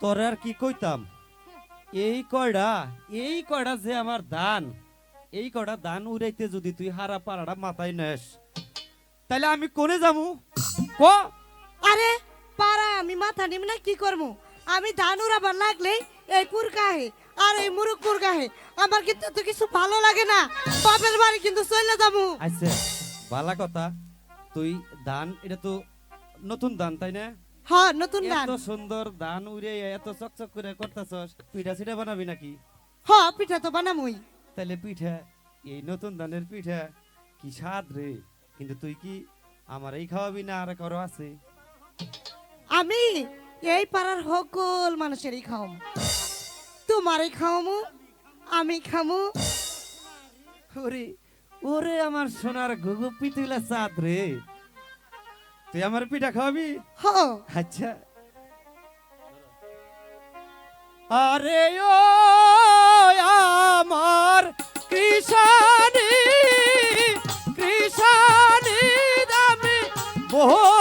তোরে আর কি কইতাম? এই কয়টা এই কয়টা যে আমার দান। এই কয়টা দান উড়াইতে যদি তুই হারা পাড়াটা মাথায় নেস। তাহলে আমি কোনে যামু? ক? আরে পারা আমি মাথা নিম না কি করব আমি ধান উড়াবার লাগলে এই কুরকাহে আর এই মুরুক কুরকাহে আমার কিন্তু তো কিছু ভালো লাগে না। বাপের বাড়ি কিন্তু চলে যাব। আচ্ছা ভালো কথা। তুই ধান এটা তো নতুন ধান তাই না? হ্যাঁ নতুন ধান। এত সুন্দর দান উড়ে এত চকচক করে করতেছস। পিঠা সিঠা বানাবি নাকি? হ্যাঁ পিঠা তো বানামুই। তাহলে পিঠা এই নতুন ধানের পিঠা কি স্বাদ রে? কিন্তু তুই কি আমার এই খাওয়াবি না আর কারও আছে? আমি এই পাড়ার সকল মানুষেরই খাওয়াম। তোমারই খাওয়ামু আমি খামু। ওরে ওরে আমার সোনার গুগু পিতুলা চাঁদ রে। তুই আমার পিঠা খাওয়াবি? হ আচ্ছা। আরে ও আমার কৃষানি কৃষানি দামি বলি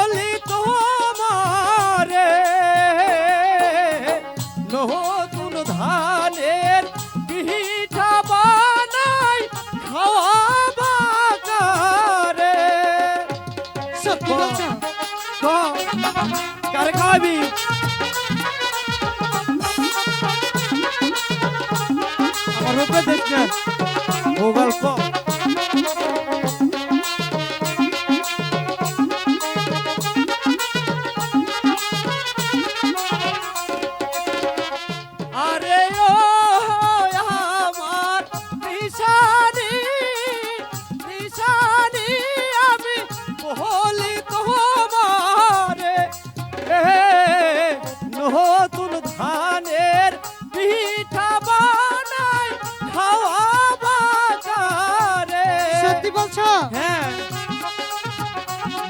খাওয়াবি আমার রূপে দেখ ও গল্প।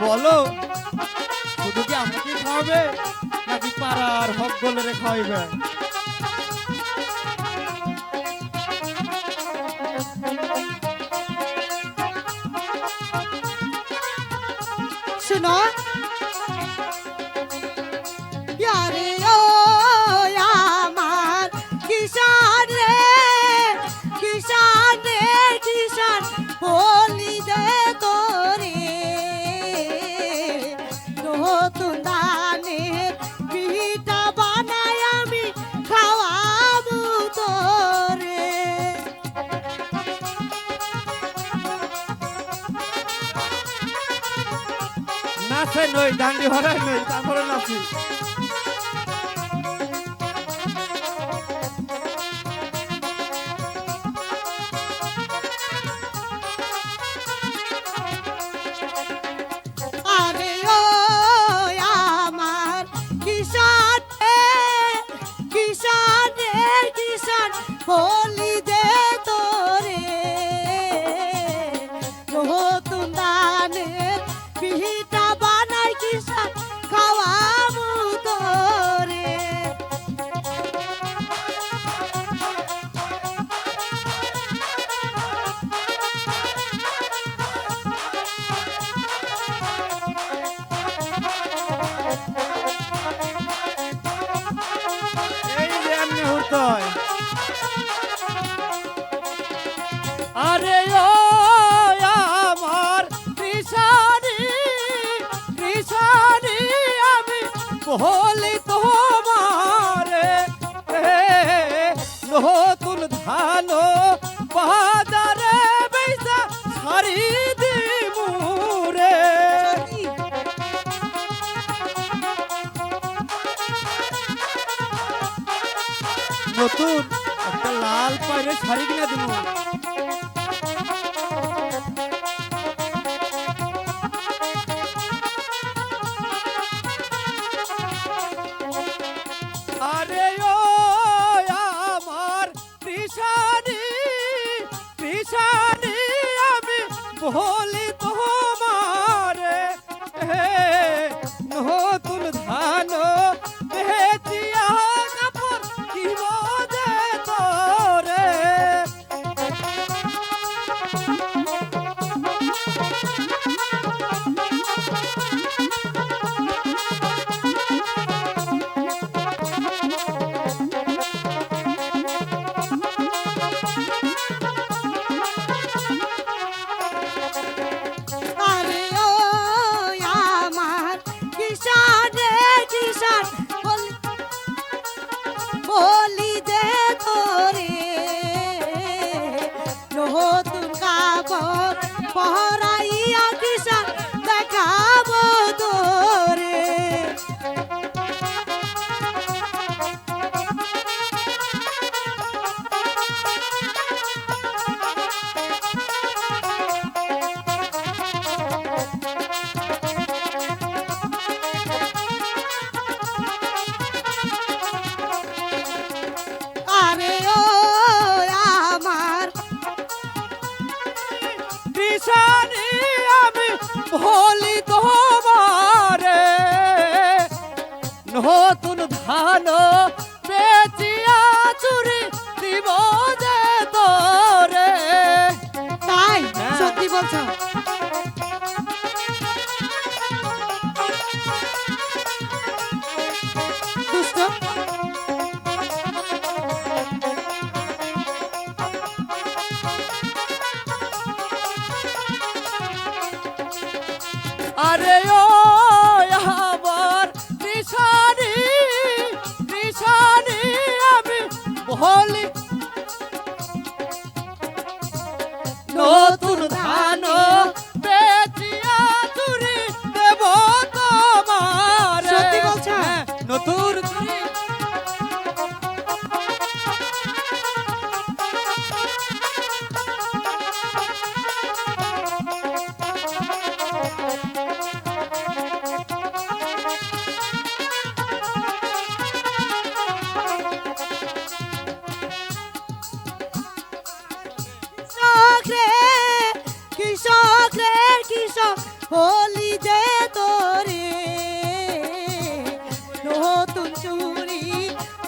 বলো শুধু কি আমাকে খাওয়াবে নাকি পাড়ার হক বলে খাওয়াইবে? শুনো নাচে নই ডান্ডি হরাই নই তারপরে নাচি। কিষান বলি দে বলি তোমারে। নতুন ধান বাজারে বেচা ছাড়ি দিমুরে নতুন একটা লাল পাইরে শাড়ি কিনে দিব আমি ভোলি তোমারে নতুন ধান বেচিয়া চুরি দিব যে তোরে তাই। সত্যি বলছো আরে ও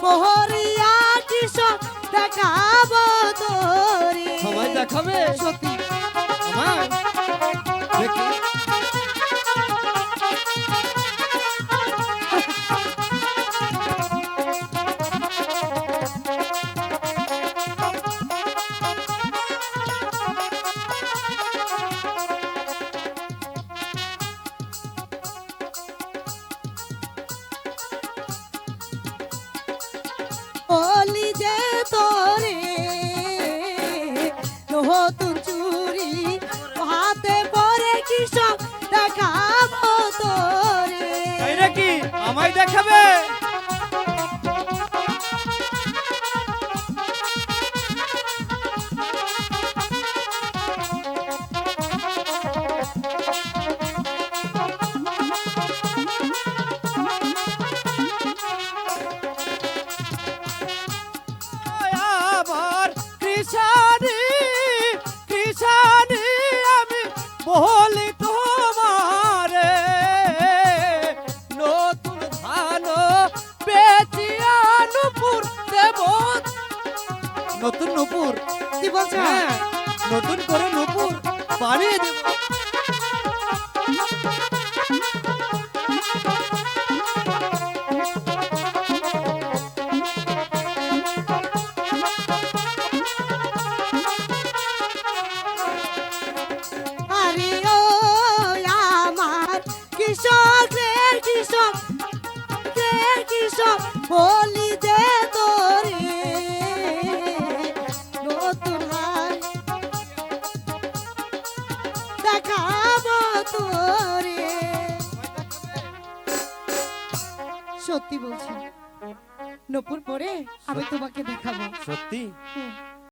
বহরিয়া কিস দেখাব তোরে। সবাই দেখাবে? সত্যি? আমার দেখি। নতুন চুরি হাতে পরে কৃষক দেখাবে? নুপুর। কি বলছে? হ্যাঁ। নতুন করে নূপুর। বানিয়ে দেব। সত্যি বলছি। নপুর পরে আমি তোমাকে দেখাবো। সত্যি? হুম।